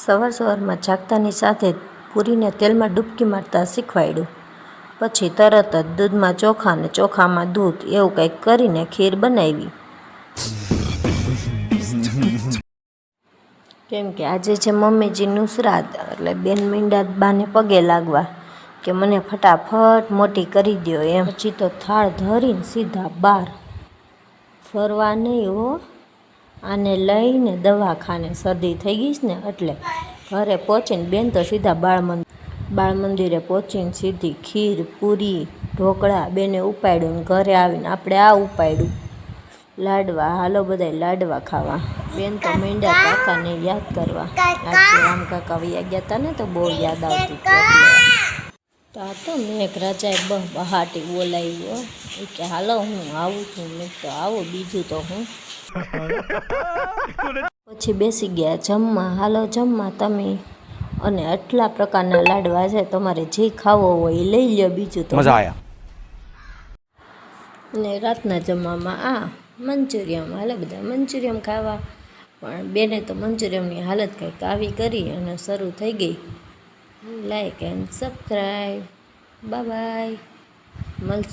સવાર સવારમાં જાગતાની સાથે પૂરીને તેલમાં ડૂબકી મારતા શીખવાડ્યું. પછી તરત જ દૂધમાં ચોખા ને ચોખામાં દૂધ એવું કંઈક કરીને ખીર બનાવી. કેમ કે આજે છે મમ્મીજીનું શ્રાદ્ધ, એટલે બેન મીંડા બાને પગે લાગવા, કે મને ફટાફટ મોટી કરી દ્યો એમ. પછી તો થાળ ધરીને સીધા બાર ફરવા નહીં હો. આને લઈને દવાખાને શરદી થઈ ગઈ ને એટલે ઘરે પહોંચીને બેન તો સીધા બાળ મંદિર બાળ મંદિરે પહોંચીને સીધી ખીર, પૂરી, ઢોકળા બેને ઉપાડ્યું ને ઘરે આવીને આપણે આ ઉપાડ્યું. લાડવા, હાલો બધાય લાડવા ખાવા. બેન તો મીંડા કાકાને યાદ કરવા. આજે રામ કાકા વૈયા ગયા હતા ને તો બહુ યાદ આવતી. આ તો મેઘરાજાએ બહ બહાટી બોલાવ્યો એ કે હાલો હું આવું છું. મેં તો આવો બીજું તો હું. પછી બેસી ગયા જમવા. હાલો જમવા તમે. અને આટલા પ્રકારના લાડવા છે તમારે જે ખાવો હોય એ લઈ લ્યો બીજું તો મજા આવ્યા ને રાતના જમવામાં આ મંચુરિયમ હાલે બધા મંચુરિયમ ખાવા. પણ બેને તો મંચુરિયમની હાલત કંઈક આવી કરી અને શરૂ થઈ ગઈ. like and subscribe bye bye મળશે